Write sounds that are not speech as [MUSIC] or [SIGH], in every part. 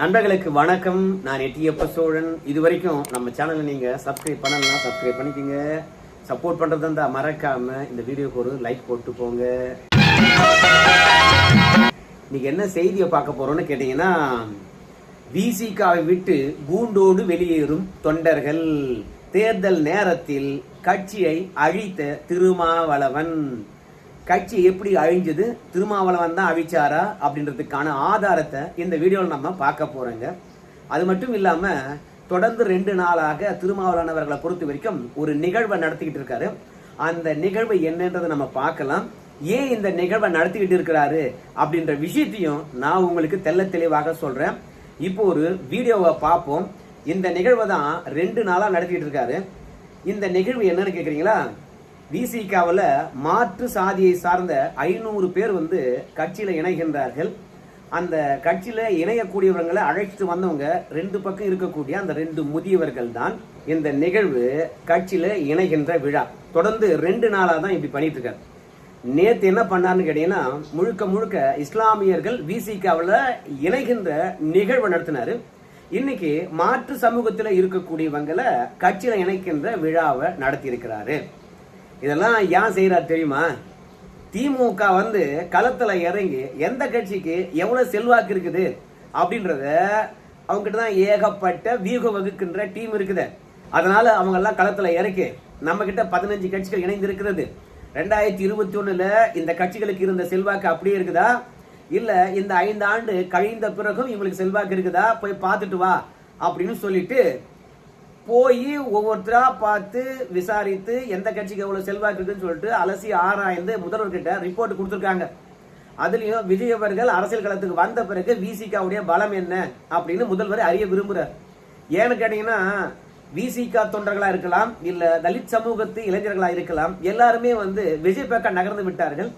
நண்பர்களுக்கு வணக்கம். நான் எட்டியப்ப சோழன். இது வரைக்கும் நம்ம சேனலை நீங்க சப்ஸ்கிரைப் பண்ணலாம் சப்ஸ்கிரைப் பண்ணிக்கோங்க. சப்போர்ட் பண்றது இருந்தா மறக்காம இந்த வீடியோக்கு ஒரு லைக் போட்டு போங்க. இன்னைக்கு என்ன செய்தியை பார்க்க போறோம்னு கேட்டீங்கன்னா விசிகாவை விட்டு கூண்டோடு வெளியேறும் தொண்டர்கள். தேர்தல் நேரத்தில் கட்சியை அழித்த திருமாவளவன். கட்சி எப்படி அழிஞ்சது? திருமாவளவன் தான் அழிச்சாரா அப்படின்றதுக்கான ஆதாரத்தை இந்த வீடியோவில் நம்ம பார்க்க போகிறோங்க அது மட்டும் இல்லாமல் தொடர்ந்து ரெண்டு நாளாக திருமாவளவன் அவர்களை பொறுத்த வரைக்கும் ஒரு நிகழ்வை நடத்திக்கிட்டு இருக்காரு. அந்த நிகழ்வு என்னன்றதை நம்ம பார்க்கலாம். ஏன் இந்த நிகழ்வை நடத்திக்கிட்டு இருக்கிறாரு அப்படின்ற விஷயத்தையும் நான் உங்களுக்கு தெல்ல தெளிவாக சொல்கிறேன் இப்போ ஒரு வீடியோவை பார்ப்போம். இந்த நிகழ்வை தான் ரெண்டு நாளாக நடத்திக்கிட்டு இருக்காரு. இந்த நிகழ்வு என்னன்னு கேட்குறீங்களா விசிகாவில் மாற்று சாதியை சார்ந்த ஐநூறு பேர் வந்து கட்சியில் இணைகின்றார்கள். அந்த கட்சியில் இணையக்கூடியவர்களை அழைச்சிட்டு வந்தவங்க ரெண்டு பக்கம் இருக்கக்கூடிய அந்த ரெண்டு முதியவர்கள் தான் இந்த நிகழ்வு கட்சியில் இணைகின்ற விழா. தொடர்ந்து ரெண்டு நாளாக தான் இப்படி பண்ணிட்டு இருக்காரு நேற்று என்ன பண்ணார்னு கேட்டீங்கன்னா முழுக்க முழுக்க இஸ்லாமியர்கள் விசிகாவில் இணைகின்ற நிகழ்வு நடத்தினார். இன்னைக்கு மாற்று சமூகத்தில் இருக்கக்கூடியவங்களை கட்சியில் இணைக்கின்ற விழாவை நடத்தியிருக்கிறாரு. இதெல்லாம் ஏன் செய்கிறார் தெரியுமா? திமுக வந்து களத்தில் இறங்கி எந்த கட்சிக்கு எவ்வளோ செல்வாக்கு இருக்குது அப்படின்றத அவங்ககிட்ட தான் ஏகப்பட்ட வியூக வகுக்கின்ற டீம் இருக்குது. அதனால அவங்கெல்லாம் களத்தில் இறக்கி நம்ம கிட்ட பதினஞ்சு கட்சிகள் இணைந்து இருக்கிறது ரெண்டாயிரத்தி இருபத்தி ஒன்றில் இந்த கட்சிகளுக்கு இருந்த செல்வாக்கு அப்படியே இருக்குதா? இல்லை இந்த ஐந்து ஆண்டு கழிந்த பிறகும் இவங்களுக்கு செல்வாக்கு இருக்குதா? போய் பார்த்துட்டு வா அப்படின்னு சொல்லிட்டு போய் ஒவ்வொருத்தராக பார்த்து விசாரித்து எந்த கட்சிக்கு எவ்வளோ செல்வாக்கு இருக்குன்னு சொல்லிட்டு அலசி ஆராய்ந்து முதல்வர்கிட்ட ரிப்போர்ட் கொடுத்துருக்காங்க. அதுலேயும் விஜய் அவர்கள் அரசியல் களத்துக்கு வந்த பிறகு விசிகாவுடைய பலம் என்ன அப்படின்னு முதல்வர் அறிய விரும்புகிறார் ஏன்னு கேட்டீங்கன்னா விசிகா தொண்டர்களாக இருக்கலாம் இல்லை தலித் சமூகத்து இளைஞர்களாக இருக்கலாம் எல்லாருமே வந்து விஜய் பக்கம் நகர்ந்து விட்டார்கள்.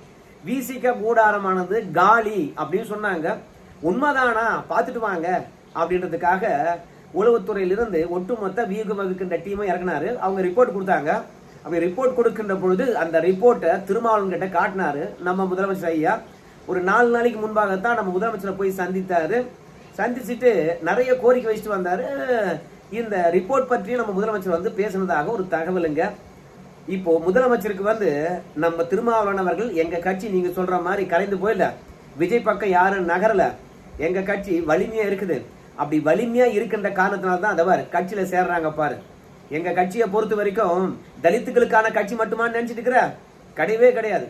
விசிகா கூடாரமானது காலி அப்படின்னு சொன்னாங்க. உண்மைதானா? பார்த்துட்டு வாங்க அப்படின்றதுக்காக உளவுத்துறையிலிருந்து ஒட்டுமொத்த வியூகம் வகுக்கின்ற டீமை இறக்குனாரு. அவங்க ரிப்போர்ட் கொடுத்தாங்க. அப்படி ரிப்போர்ட் கொடுக்கின்ற பொழுது அந்த ரிப்போர்ட்டை திருமாவளவன் கிட்ட காட்டினாரு. நம்ம முதலமைச்சர் ஐயா ஒரு நாலு நாளைக்கு முன்பாகத்தான் நம்ம முதலமைச்சரை போய் சந்தித்தாரு. சந்திச்சுட்டு நிறைய கோரிக்கை வச்சுட்டு வந்தாரு. இந்த ரிப்போர்ட் பற்றியும் நம்ம முதலமைச்சர் வந்து பேசினதாக ஒரு தகவலுங்க. இப்போ முதலமைச்சருக்கு வந்து நம்ம திருமாவளவன் அவர்கள் எங்க கட்சி நீங்க சொல்ற மாதிரி கலைந்து போயில விஜய் பக்கம் யாரும் நகரல. எங்க கட்சி வலிமையா இருக்குது. அப்படி வலிமையா இருக்கின்ற காரணத்தினால தான் அதவர் கட்சியில சேர்றாங்க பாரு. எங்க கட்சியை பொறுத்த வரைக்கும் தலித்துகளுக்கான கட்சி மட்டுமா நினைச்சிட்டு இருக்கிற கிடையவே கிடையாது.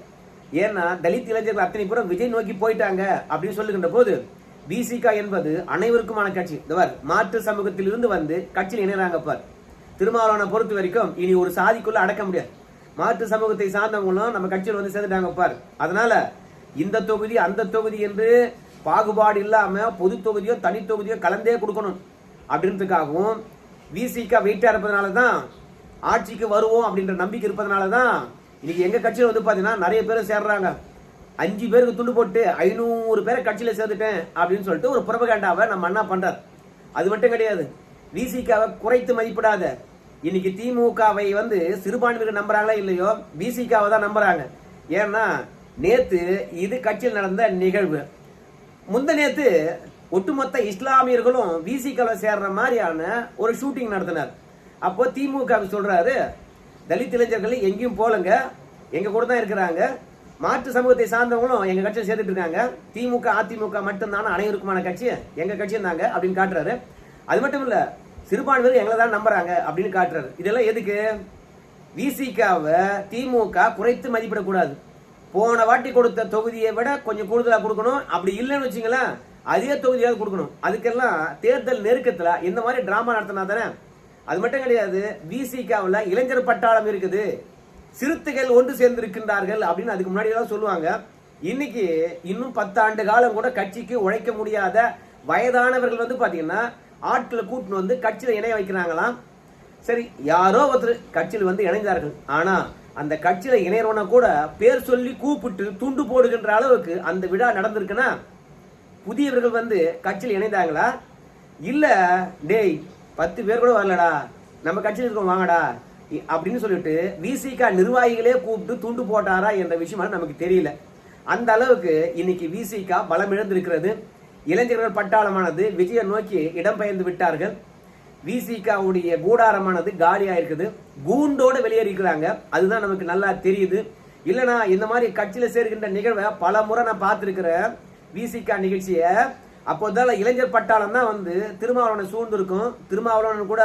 ஏன்னா தலித் இளைஞர்கள் அத்தனை பேரும் விஜய் நோக்கி போயிட்டாங்க அப்படின்னு சொல்லுகின்ற போது பிசிகா என்பது அனைவருக்குமான கட்சி. இதவர் மாற்று சமூகத்தில் இருந்து வந்து கட்சியில் இணைறாங்க பார். திருமாவளவனை பொறுத்த வரைக்கும் இனி ஒரு சாதிக்குள்ள அடக்க முடியாது. மாற்று சமூகத்தை சார்ந்தவங்களும் நம்ம கட்சியில் வந்து சேர்ந்துட்டாங்க பார். அதனால இந்த தொகுதி அந்த தொகுதி என்று பாகுபாடு இல்லாமல் பொது தொகுதியோ தனி தொகுதியோ கலந்தே கொடுக்கணும். அப்படின்றதுக்காகவும் விசிகா வெயிட்டாக இருப்பதனால தான் ஆட்சிக்கு வருவோம் அப்படின்ற நம்பிக்கை இருப்பதனால தான் இன்னைக்கு எங்கள் கட்சியில் வந்து பார்த்தீங்கன்னா நிறைய பேர் சேர்றாங்க. அஞ்சு பேருக்கு துண்டு போட்டு ஐநூறு பேரை கட்சியில் சேர்த்துட்டேன் அப்படின்னு சொல்லிட்டு ஒரு புறபகண்டாவை நம்ம அண்ணா பண்ணுறார் அது மட்டும் கிடையாது. விசிகாவை குறைத்து மதிப்பிடாத. இன்னைக்கு திமுகவை வந்து சிறுபான்மையினர் நம்புறாங்களா இல்லையோ விசிகாவை தான் நம்புறாங்க. ஏன்னா நேத்து இது கட்சியில் நடந்த நிகழ்வு. முந்தநேத்து ஒட்டுமொத்த இஸ்லாமியர்களும் விசிகால சேர்ற மாதிரியான ஒரு ஷூட்டிங் நடத்தினார். அப்போ திமுக சொல்றாரு தலித் இளைஞர்கள் எங்கேயும் போலங்க எங்க கூட தான் இருக்கிறாங்க. மாற்று சமூகத்தை சார்ந்தவங்களும் எங்க கட்சியில் சேர்த்துட்டு இருக்காங்க. திமுக அதிமுக மட்டும்தான? அனைவருக்குமான கட்சி. எங்க கட்சியும் தாங்க. அப்படின்னு காட்டுறாரு. அது மட்டும் இல்ல சிறுபான்மையினர் எங்களை தான் நம்புறாங்க அப்படின்னு காட்டுறாரு. இதெல்லாம் எதுக்கு? விசிகாவை திமுக குறைத்து மதிப்பிடக்கூடாது. போன வாட்டி கொடுத்த தொகுதியை விட கொஞ்சம் கூடுதலாக கொடுக்கணும். அப்படி இல்லைன்னு வச்சுங்களேன் அதே தொகுதியாவது கொடுக்கணும். அதுக்கெல்லாம் தேர்தல் நெருக்கத்தில் இந்த மாதிரி டிராமா நடத்தினா தானே? அது மட்டும் கிடையாது விசிகாவில் இளைஞர் பட்டாளம் இருக்குது. சிறுத்தைகள் ஒன்று சேர்ந்து இருக்கின்றார்கள் அப்படின்னு அதுக்கு முன்னாடி எல்லாம் சொல்லுவாங்க. இன்னைக்கு இன்னும் பத்தாண்டு காலம் கூட கட்சிக்கு உழைக்க முடியாத வயதானவர்கள் வந்து பார்த்தீங்கன்னா ஆட்களை கூட்டின்னு வந்து கட்சியில் இணைய வைக்கிறாங்களாம். சரி யாரோ ஒருத்தர் கட்சியில் வந்து இணைந்தார்கள் ஆனால் அந்த கட்சியில இணையறவனை கூட பேர் சொல்லி கூப்பிட்டு துண்டு போடுகின்ற அளவுக்கு அந்த விழா நடந்திருக்குன்னா புதியவர்கள் வந்து கட்சியில் இணைந்தாங்களா? இல்ல டேய் பத்து பேர் கூட வரலடா நம்ம கட்சியில் இருக்கோம் வாங்கடா இ- அப்படின்னு சொல்லிட்டு விசிகா நிர்வாகிகளே கூப்பிட்டு துண்டு போட்டாரா என்ற விஷயம் நமக்கு தெரியல. அந்த அளவுக்கு இன்னைக்கு விசிகா பலம் இழந்திருக்கிறது. இளைஞர்கள் பட்டாளமானது விஜயை நோக்கி இடம்பெயர்ந்து விட்டார்கள். விசிகாவுடைய கூடாரமானது காலியா இருக்குது கூண்டோடு வெளியேறிக்கிறாங்க அதுதான் நமக்கு நல்லா தெரியுது. இல்லைனா இந்த மாதிரி கட்சியில் சேர்க்கின்ற நிகழ்வை பல முறை நான் பார்த்துருக்குறேன். விசிகா நிகழ்ச்சியை. அப்போதான் இளைஞர் பட்டாளம் தான் வந்து திருமாவளவனை சூழ்ந்திருக்கும். திருமாவளவன் கூட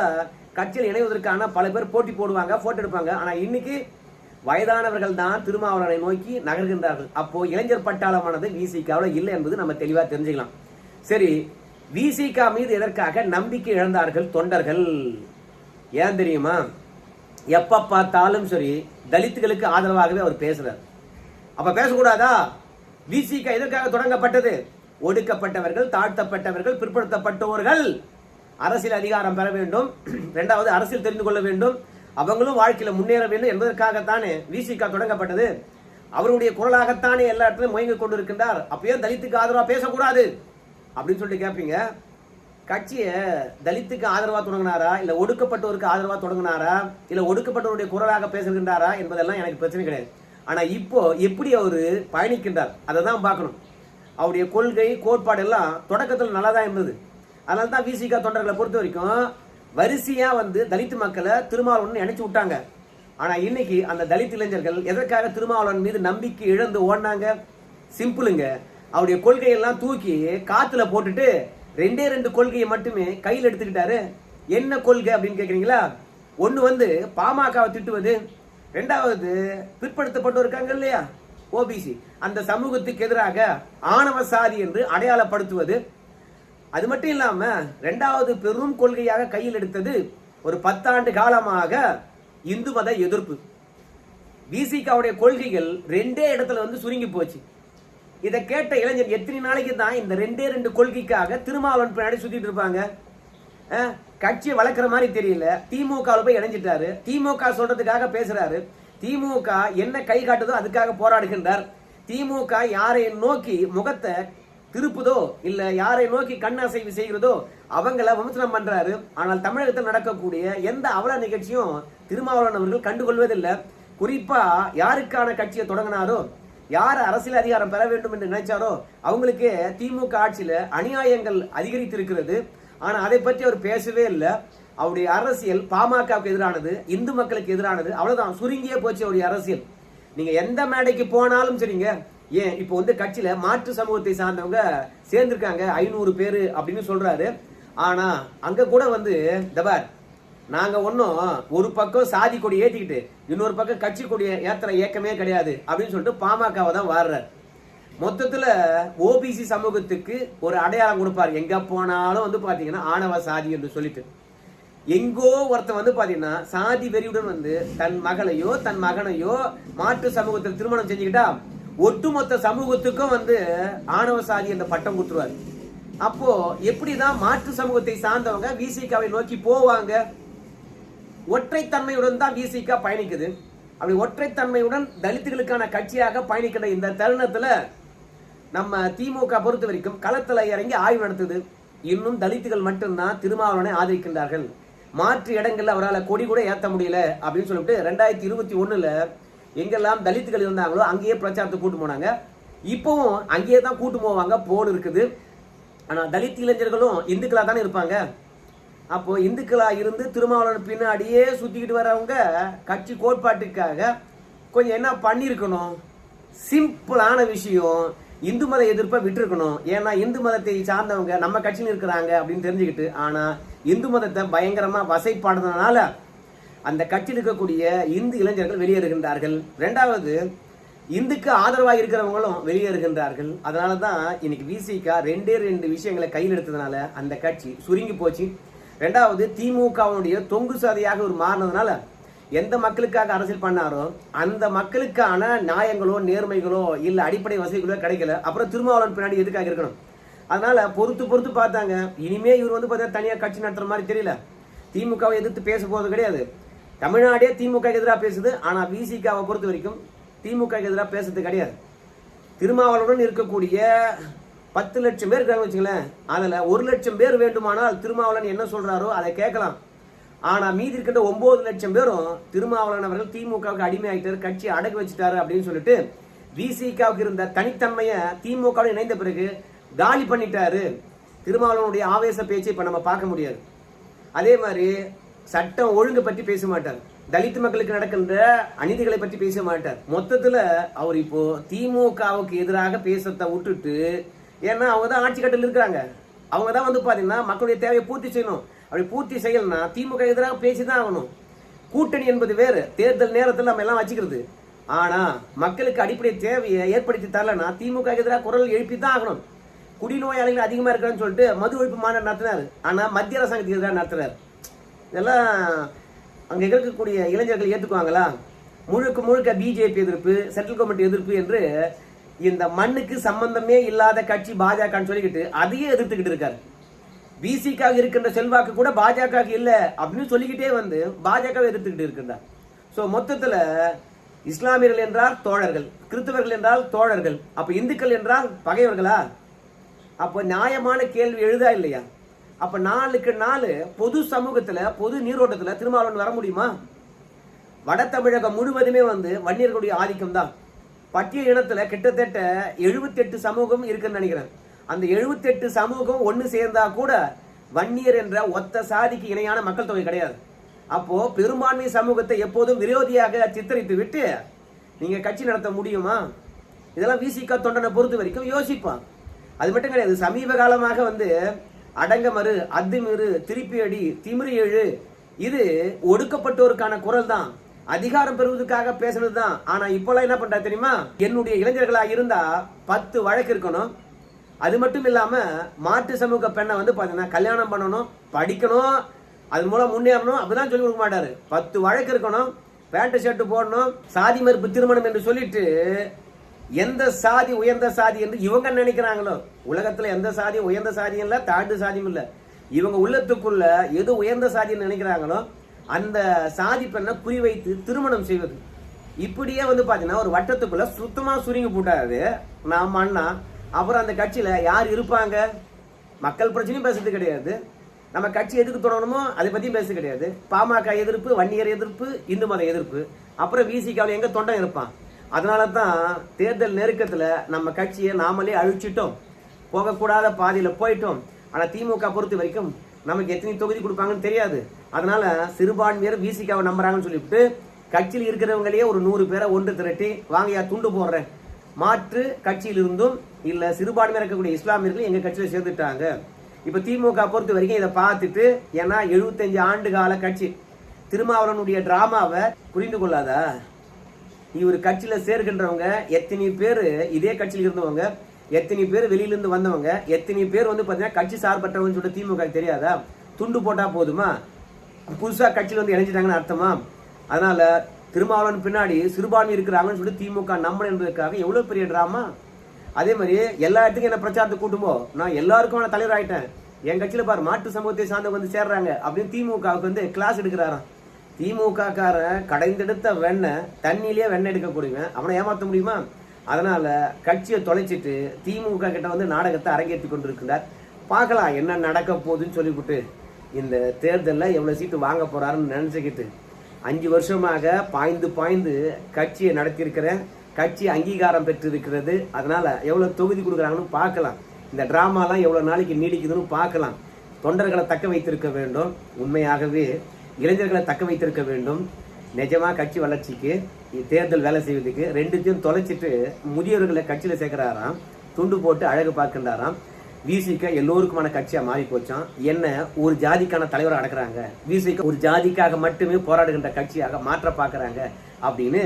கட்சியில் இணைவதற்கான பல பேர் போட்டி போடுவாங்க போட்டோ எடுப்பாங்க. ஆனால் இன்னைக்கு வயதானவர்கள் தான் திருமாவளவனை நோக்கி நகர்கின்றார்கள். அப்போ இளைஞர் பட்டாளமானது விசிகாவில் இல்லை என்பது நம்ம தெளிவாக தெரிஞ்சுக்கலாம். சரி விசிகா மீது எதற்காக நம்பிக்கை இழந்தார்கள் தொண்டர்கள்? ஏன் தெரியுமா? எப்ப பார்த்தாலும் சரி தலித்துகளுக்கு ஆதரவாகவே அவர் பேசுறார். அப்ப பேசக்கூடாதா? விசிகா எதற்காக தொடங்கப்பட்டது? ஒடுக்கப்பட்டவர்கள் தாழ்த்தப்பட்டவர்கள் பிற்படுத்தப்பட்டவர்கள் அரசியல் அதிகாரம் பெற வேண்டும். [CLEARS THROAT] இரண்டாவது அரசியல் தெரிந்து கொள்ள வேண்டும். அவங்களும் வாழ்க்கையில் முன்னேற வேண்டும் என்பதற்காகத்தானே விசிகா தொடங்கப்பட்டது. அவருடைய குரலாகத்தானே எல்லா இடத்துலையும் முயங்கிக் கொண்டிருக்கின்றார். அப்பயே தலித்துக்கு ஆதரவா பேசக்கூடாது? அப்படின்னு சொல்லிட்டு கேட்பீங்க கட்சியை தலித்துக்கு ஆதரவாக தொடங்கினாரா? இல்லை ஒடுக்கப்பட்டவருக்கு ஆதரவாக தொடங்கினாரா? இல்லை ஒடுக்கப்பட்டவருடைய குரலாக பேசுகின்றாரா என்பதெல்லாம் எனக்கு பிரச்சனை கிடையாது. ஆனால் இப்போ எப்படி அவர் பயணிக்கின்றார்? அதை தான் பார்க்கணும். அவருடைய கொள்கை கோட்பாடு எல்லாம் தொடக்கத்தில் நல்லா தான் இருந்தது. அதனால தான் விசிகா தொண்டர்களை பொறுத்த வரைக்கும் வரிசையாக வந்து தலித்து மக்களை திருமாவளவன் நினைச்சு விட்டாங்க. ஆனால் இன்னைக்கு அந்த தலித் இளைஞர்கள் எதற்காக திருமாவளவன் மீது நம்பிக்கை இழந்து ஓடினாங்க? சிம்பிளுங்க அவருடைய கொள்கையெல்லாம் தூக்கி காத்துல போட்டுட்டு ரெண்டே ரெண்டு கொள்கையை மட்டுமே கையில் எடுத்துக்கிட்டாரு. என்ன கொள்கை அப்படின்னு கேக்குறீங்களா? ஒன்று வந்து பாமகவை திட்டுவது ரெண்டாவது பிற்படுத்தப்பட்டு இருக்காங்க இல்லையா? ஓபிசி. அந்த சமூகத்துக்கு எதிராக ஆணவ சாதி என்று அடையாளப்படுத்துவது. அது மட்டும் இல்லாம ரெண்டாவது பெரும் கொள்கையாக கையில் எடுத்தது ஒரு பத்தாண்டு காலமாக இந்து மத எதிர்ப்பு. விசிகாவுடைய கொள்கைகள் ரெண்டே இடத்துல வந்து சுருங்கி போச்சு. இதை கேட்ட இளைஞர் எத்தனை நாளைக்கு தான் இந்த ரெண்டே ரெண்டு கொள்கைக்காக திருமாவளவன் பின்னாடி சுத்திட்டு இருப்பாங்க? கட்சியை வளர்க்குற மாதிரி தெரியல. திமுக போய் இணைஞ்சிட்டாரு. திமுக சொல்றதுக்காக பேசுறாரு. திமுக என்ன கை காட்டுதோ அதுக்காக போராடுகின்றார். திமுக யாரை நோக்கி முகத்தை திருப்புதோ இல்ல யாரை நோக்கி கண் அசைவு செய்கிறதோ அவங்கள விமர்சனம் பண்றாரு. ஆனால் தமிழகத்தில் நடக்கக்கூடிய எந்த அவல நிகழ்ச்சியும் திருமாவளவன் அவர்கள் கண்டுகொள்வதில்லை. குறிப்பா யாருக்கான கட்சியை தொடங்கினாரோ யார் அரசியல் அதிகாரம் பெற வேண்டும் என்று நினைச்சாரோ அவங்களுக்கு திமுக ஆட்சியில் அநியாயங்கள் அதிகரித்திருக்கிறது. ஆனால் அதை பற்றி அவர் பேசவே இல்லை. அவருடைய அரசியல் பாமகவுக்கு எதிரானது இந்து மக்களுக்கு எதிரானது அவ்வளோதான் சுருங்கியே போச்சு அவருடைய அரசியல். நீங்கள் எந்த மேடைக்கு போனாலும் சரிங்க. ஏன்? இப்போ வந்து கட்சியில் மாற்று சமூகத்தை சார்ந்தவங்க சேர்ந்திருக்காங்க. ஐநூறு பேர் அப்படின்னு சொல்கிறாரு ஆனால் அங்கே கூட வந்து தபார் நாங்க ஒன்றும் ஒரு பக்கம் சாதி கொடி ஏத்திக்கிட்டு இன்னொரு பக்கம் கட்சி கொடி ஏத்துற இயக்கமே கிடையாது அப்படின்னு சொல்லிட்டு பாமகவை தான் வாடுறாரு மொத்தத்துல ஓபிசி சமூகத்துக்கு ஒரு அடையாளம் கொடுப்பார். எங்க போனாலும் வந்து பாத்தீங்கன்னா ஆணவ சாதி என்று சொல்லிட்டு. எங்கோ ஒருத்தன் வந்து பாத்தீங்கன்னா சாதி வெறியுடன் வந்து தன் மகளையோ தன் மகனையோ மாற்று சமூகத்தில் திருமணம் செஞ்சுக்கிட்டா ஒட்டுமொத்த சமூகத்துக்கும் வந்து ஆணவ சாதி என்ற பட்டம் கொடுத்துருவாரு. அப்போ எப்படிதான் மாற்று சமூகத்தை சார்ந்தவங்க விசிகாவை நோக்கி போவாங்க? ஒற்றைத்தன்மையுடன் தான் விசிகா பயணிக்குது. அப்படி ஒற்றைத்தன்மையுடன் தலித்துகளுக்கான கட்சியாக பயணிக்கிற இந்த தருணத்துல நம்ம திமுக பொறுத்த வரைக்கும் களத்தில் இறங்கி ஆய்வு நடத்துது. இன்னும் தலித்துகள் மட்டும்தான் திருமாவளவனை ஆதரிக்கின்றார்கள். மாற்று இடங்கள்ல அவரால் கொடி கூட ஏற்ற முடியல அப்படின்னு சொல்லிட்டு ரெண்டாயிரத்தி இருபத்தி ஒன்றில் எங்கெல்லாம் தலித்துகள் இருந்தாங்களோ அங்கேயே பிரச்சாரத்தை கூட்டு போனாங்க. இப்போவும் அங்கேயே தான் கூட்டு போவாங்க போல் இருக்குது. ஆனால் தலித் இளைஞர்களும் இந்துக்களாக தானே இருப்பாங்க. அப்போ இந்துக்களா இருந்து திருமாவளவன் பின்னாடியே சுத்திக்கிட்டு வரவங்க கட்சி கோட்பாட்டுக்காக கொஞ்சம் என்ன பண்ணியிருக்கணும்? சிம்பிளான விஷயம் இந்து மத எதிர்ப்பை விட்டுருக்கணும். ஏன்னா இந்து மதத்தை சார்ந்தவங்க நம்ம கட்சியில் இருக்கிறாங்க அப்படின்னு தெரிஞ்சுக்கிட்டு ஆனா இந்து மதத்தை பயங்கரமா வசைப்பாடுறதுனால அந்த கட்சியில் இருக்கக்கூடிய இந்து இளைஞர்கள் வெளியேறுகின்றார்கள். ரெண்டாவது இந்துக்கு ஆதரவாக இருக்கிறவங்களும் வெளியேறுகின்றார்கள். அதனால தான் இன்னைக்கு விசிகா ரெண்டே ரெண்டு விஷயங்களை கையில் எடுத்ததுனால அந்த கட்சி சுருங்கி போச்சு. ரெண்டாவது திமுகவுடைய தொங்கு சாதியாக ஒரு மாறினதுனால எந்த மக்களுக்காக அரசியல் பண்ணாரோ அந்த மக்களுக்கான நியாயங்களோ நேர்மைகளோ இல்லை அடிப்படை வசதிகளோ கிடைக்கல. அப்புறம் திருமாவளவன் பின்னாடி எதுக்காக இருக்கணும்? அதனால பொறுத்து பொறுத்து பார்த்தாங்க. இனிமே இவர் வந்து பார்த்தா தனியாக கட்சி நடத்துற மாதிரி தெரியல. திமுகவை எதிர்த்து பேச போவது கிடையாது. தமிழ்நாடே திமுக எதிராக பேசுது. ஆனால் விசிகாவை பொறுத்த வரைக்கும் திமுக எதிராக பேசுறது கிடையாது. திருமாவளவுடன் இருக்கக்கூடிய பத்து லட்சம் பேர் இருக்காங்க வச்சுங்களேன் அதில் ஒரு லட்சம் பேர் வேண்டுமானால் திருமாவளவன் என்ன சொல்றாரோ அதை கேட்கலாம். ஆனால் மீதி இருக்கின்ற ஒன்பது லட்சம் பேரும் திருமாவளவன் அவர்கள் திமுகவுக்கு அடிமையாகிட்டார் கட்சி அடகு வச்சுட்டாரு அப்படின்னு சொல்லிட்டு விசிகாவுக்கு இருந்த தனித்தன்மையை திமுகவுடன் இணைந்த பிறகு காலி பண்ணிட்டாரு. திருமாவளவனுடைய ஆவேச பேச்சை இப்போ நம்ம பார்க்க முடியாது. அதே மாதிரி சட்டம் ஒழுங்கு பற்றி பேச மாட்டார். தலித் மக்களுக்கு நடக்கின்ற அநீதிகளை பற்றி பேச மாட்டார். மொத்தத்தில் அவர் இப்போ திமுகவுக்கு எதிராக பேசத்தை விட்டுட்டு ஏன்னா அவங்க தான் ஆட்சி கட்டில் இருக்கிறாங்க. அவங்க தான் வந்து பார்த்தீங்கன்னா மக்களுடைய தேவையை பூர்த்தி செய்யணும். அப்படி பூர்த்தி செய்யலைன்னா திமுக எதிராக பேசி தான் ஆகணும். கூட்டணி என்பது வேறு. தேர்தல் நேரத்தில் நம்ம எல்லாம் வச்சுக்கிறது. ஆனால் மக்களுக்கு அடிப்படை தேவையை ஏற்படுத்தி தரலன்னா திமுக எதிராக குரல் எழுப்பி தான் ஆகணும். குடிநோயாளிகள் அதிகமாக இருக்கிறான்னு சொல்லிட்டு மது ஒழிப்பு மாநாடு நடத்தினார். ஆனால் மத்திய அரசாங்கத்துக்கு எதிராக நடத்துறாரு. இதெல்லாம் அங்கே இருக்கக்கூடிய இளைஞர்கள் ஏற்றுக்குவாங்களா முழுக்க முழுக்க பிஜேபி எதிர்ப்பு சென்ட்ரல் கவர்மெண்ட் எதிர்ப்பு என்று இந்த மண்ணுக்கு சம்பந்தமே இல்லாத கட்சி பாஜகன்னு சொல்லிக்கிட்டு அதையே எதிர்த்துக்கிட்டு இருக்காரு. பிசிக்காக இருக்கின்ற செல்வாக்கு கூட பாஜக இல்ல அப்படின்னு சொல்லிக்கிட்டே வந்து பாஜக எதிர்த்துக்கிட்டு இருக்கின்றார். சோ மொத்தத்துல இஸ்லாமியர்கள் என்றால் தோழர்கள் கிறிஸ்தவர்கள் என்றால் தோழர்கள் அப்ப இந்துக்கள் என்றால் பகைவர்களா? அப்ப நியாயமான கேள்வி எழுதா இல்லையா? அப்ப நாளுக்கு நாள் பொது சமூகத்துல பொது நீரோட்டத்துல திருமாவளவன் வர முடியுமா? வட தமிழகம் முழுவதுமே வந்து வன்னியர்களுடைய ஆதிக்கம் தான் பட்டியல் இனத்துல கிட்டத்தட்ட 78 சமூகம் இருக்குன்னு நினைக்கிறேன். அந்த 78 சமூகம் ஒன்று சேர்ந்தா கூட வன்னியர் என்ற ஒத்த சாதிக்கு இணையான மக்கள் தொகை கிடையாது. அப்போ பெரும்பான்மை சமூகத்தை எப்போதும் விரோதியாக சித்தரித்து விட்டு நீங்க கட்சி நடத்த முடியுமா? இதெல்லாம் விசிக தொண்டனை பொறுத்த வரைக்கும் யோசிப்பான். அது மட்டும் கிடையாது சமீப காலமாக வந்து அடங்கமறு அத்துமீறு திருப்பி அடி திமிரு எழு இது ஒடுக்கப்பட்டோருக்கான குரல் தான் அதிகாரம் பெறுவதற்காக பேசுனது தான் ஆனா இப்பெல்லாம் என்ன பண்றா தெரியுமா? என்னுடைய இளைஞர்களா இருந்தா பத்து வழக்கு இருக்கணும். அது மட்டும் இல்லாம மாற்று சமூக பெண்ணை வந்து பாத்தீங்கன்னா கல்யாணம் பண்ணணும் படிக்கணும் அது மூலம் முன்னேறணும் அப்படிதான் சொல்லி கொடுக்க மாட்டாரு. பத்து வழக்கு இருக்கணும் பேண்ட் ஷர்ட் போடணும் சாதி மறுப்பு திருமணம் என்று சொல்லிட்டு எந்த சாதி உயர்ந்த சாதி என்று இவங்க நினைக்கிறாங்களோ? உலகத்துல எந்த சாதி உயர்ந்த சாதியும் இல்ல தாண்டு சாதியும் இல்ல. இவங்க உள்ளத்துக்குள்ள எது உயர்ந்த சாதின்னு நினைக்கிறாங்களோ அந்த சாதி பெண்ணை குறிவைத்து திருமணம் செய்வது. இப்படியே வந்து பார்த்தீங்கன்னா ஒரு வட்டத்துக்குள்ள சுத்தமாக சுருங்கி போட்டாரு நாம் அண்ணா அப்புறம் அந்த கட்சியில் யார் இருப்பாங்க? மக்கள் பிரச்சனையும் பேசுறது கிடையாது. நம்ம கட்சி எதுக்கு தொடரணுமோ அதை பற்றியும் பேச கிடையாது. பாமக எதிர்ப்பு வன்னியர் எதிர்ப்பு இந்து மத எதிர்ப்பு. அப்புறம் விசிகாவில் எங்கே தொண்டம் இருப்பான்? அதனால தான் தேர்தல் நெருக்கத்தில் நம்ம கட்சியை நாமளே அழிச்சிட்டோம். போகக்கூடாத பாதியில் போயிட்டோம். ஆனால் திமுக பொறுத்த வரைக்கும் நமக்கு எத்தனை தொகுதி கொடுப்பாங்கன்னு தெரியாது. அதனால சிறுபான்மையர் விசிகாவை நம்புறாங்கன்னு சொல்லிவிட்டு கட்சியில் இருக்கிறவங்களையே ஒரு நூறு பேரை ஒன்று திரட்டி வாங்கயா துண்டு போடுறேன். மாற்று கட்சியில் இருந்தும் இல்லை சிறுபான்மையாக இருக்கக்கூடிய இஸ்லாமியர்கள் எங்கள் கட்சியில் சேர்ந்துட்டாங்க இப்போ திமுக பொறுத்த வரைக்கும் இதை பார்த்துட்டு ஏன்னா 75 ஆண்டு கால கட்சி. திருமாவளவனுடைய டிராமாவை புரிந்து கொள்ளாதா? இவர் கட்சியில் சேர்க்கின்றவங்க எத்தனை பேர் இதே கட்சியில் இருந்தவங்க எத்தனை பேர் வெளியிலேருந்து வந்தவங்க எத்தனை பேர் வந்து பார்த்தீங்கன்னா கட்சி சார்பற்றவங்கன்னு சொல்லிட்டு திமுக தெரியாதா? துண்டு போட்டால் போதுமா? புதுசாக கட்சியில் வந்து இணைஞ்சிட்டாங்கன்னு அர்த்தமா? அதனால் திருமாவளவன் பின்னாடி சிறுபான்மை இருக்கிறாங்கன்னு சொல்லிட்டு திமுக நம்பர் என்பதற்காக எவ்வளோ பெரிய ட்ராமா அதே மாதிரி எல்லா இடத்துக்கும் என்ன பிரச்சாரத்தை கூட்டும்போ நான் எல்லாருக்கும் நான் தலைவர் ஆகிட்டேன் என் கட்சியில் பாரு மாட்டு சமூகத்தை சார்ந்தவங்க வந்து சேர்றாங்க அப்படின்னு திமுகவுக்கு வந்து கிளாஸ் எடுக்கிறாராம். திமுக காரன் கடைந்தெடுத்த வெண்ணெய் தண்ணியிலேயே வெண்ணெய் எடுக்கக்கூடியவன். அவனை ஏமாற்ற முடியுமா? அதனால் கட்சியை தொலைச்சிட்டு திமுக கிட்ட வந்து நாடகத்தை அரங்கேற்றி கொண்டிருக்கிறார். பார்க்கலாம் என்ன நடக்க போகுதுன்னு சொல்லிவிட்டு இந்த தேர்தலில் எவ்வளோ சீட்டு வாங்க போகிறாருன்னு நினச்சிக்கிட்டு அஞ்சு வருஷமாக பாய்ந்து பாய்ந்து கட்சியை நடத்தியிருக்கிறேன் கட்சி அங்கீகாரம் பெற்றிருக்கிறது. அதனால் எவ்வளோ தொகுதி கொடுக்குறாங்கன்னு பார்க்கலாம். இந்த ட்ராமாலாம் எவ்வளோ நாளைக்கு நீடிக்குதுன்னு பார்க்கலாம். தொண்டர்களை தக்க வைத்திருக்க வேண்டும். உண்மையாகவே இளைஞர்களை தக்க வைத்திருக்க வேண்டும். நிஜமாக கட்சி வளர்ச்சிக்கு தேர்தல் வேலை செய்வதுக்கு ரெண்டுத்தையும் தொலைச்சிட்டு முதியவர்களை கட்சியில் சேர்க்குறாராம். துண்டு போட்டு அழகு பார்க்கின்றாராம். விசிக எல்லோருக்குமான கட்சியாக மாறி போச்சான் என்ன ஒரு ஜாதிக்கான தலைவரை அடக்குறாங்க. விசிக ஒரு ஜாதிக்காக மட்டுமே போராடுகின்ற கட்சியாக மாற்ற பார்க்குறாங்க அப்படின்னு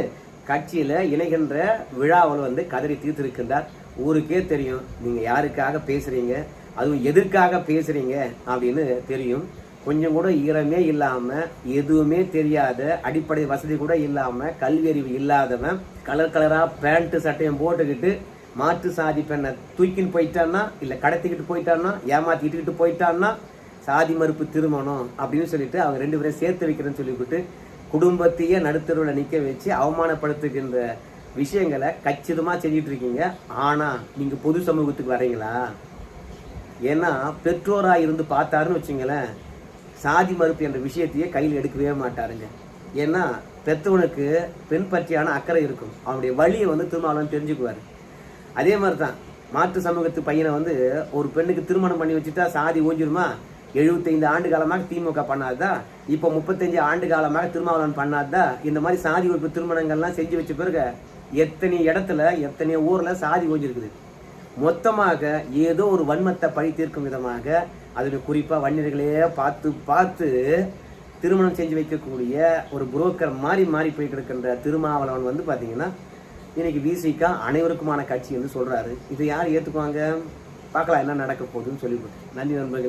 கட்சியில் இணைகின்ற விழாவில் வந்து கதறி தீர்த்திருக்கின்றார். ஊருக்கே தெரியும். நீங்கள் யாருக்காக பேசுகிறீங்க அதுவும் எதற்காக பேசுகிறீங்க அப்படின்னு தெரியும். கொஞ்சம் கூட ஈரமே இல்லாமல் எதுவுமே தெரியாத அடிப்படை வசதி கூட இல்லாமல் கல்வி அறிவு இல்லாதவன் கலர் கலராக பேண்ட்டு சட்டையும் போட்டுக்கிட்டு மாற்று சாதி பெண்ணை தூக்கின்னு போயிட்டான்னா இல்லை கடத்திக்கிட்டு போயிட்டான்னா ஏமாத்திக்கிட்டு போயிட்டான்னா சாதி மறுப்பு திருமணம் அப்படின்னு சொல்லிட்டு அவங்க ரெண்டு பேரும் சேர்த்து வைக்கிறேன்னு சொல்லிவிட்டு குடும்பத்தையே நடுத்தருவில் நிற்க வச்சு அவமானப்படுத்துகின்ற விஷயங்களை கச்சிதமாக செஞ்சுட்டு இருக்கீங்க. ஆனால் நீங்கள் பொது சமூகத்துக்கு வரீங்களா? ஏன்னா பெற்றோராக இருந்து பார்த்தாருன்னு வச்சுங்களேன் சாதி மறுப்பு என்ற விஷயத்தையே கையில் எடுக்கவே மாட்டாருங்க. ஏன்னா பெற்றவனுக்கு பெண் பற்றியான அக்கறை இருக்கும். அவனுடைய வழியை வந்து திருமாவளவன் தெரிஞ்சுக்குவார். அதே மாதிரி தான் மாற்று சமூகத்து பையனை வந்து ஒரு பெண்ணுக்கு திருமணம் பண்ணி வச்சுட்டா சாதி ஓஞ்சிருமா எழுபத்தைந்து ஆண்டு காலமாக திமுக பண்ணாதா? இப்போ முப்பத்தஞ்சு ஆண்டு காலமாக திருமாவளவன் பண்ணாதா? இந்த மாதிரி சாதி ஒழிப்பு திருமணங்கள்லாம் செஞ்சு வச்ச பிறகு எத்தனை இடத்துல எத்தனை ஊரில் சாதி ஓஞ்சிருக்குது மொத்தமாக ஏதோ ஒரு வன்மத்தை பழி தீர்க்கும் விதமாக அதில் குறிப்பாக வன்னியர்களையே பார்த்து பார்த்து திருமணம் செஞ்சு வைக்கக்கூடிய ஒரு புரோக்கர் மாறி மாறி போய் கிடக்கின்ற திருமாவளவன் வந்து பார்த்தீங்கன்னா இன்னைக்கு விசிகா அனைவருக்குமான கட்சி என்று சொல்கிறாரு இதை யார் ஏற்றுக்குவாங்க பார்க்கலாம் என்ன நடக்க போகுதுன்னு சொல்லிவிட்டு நன்றி நண்பர்களே.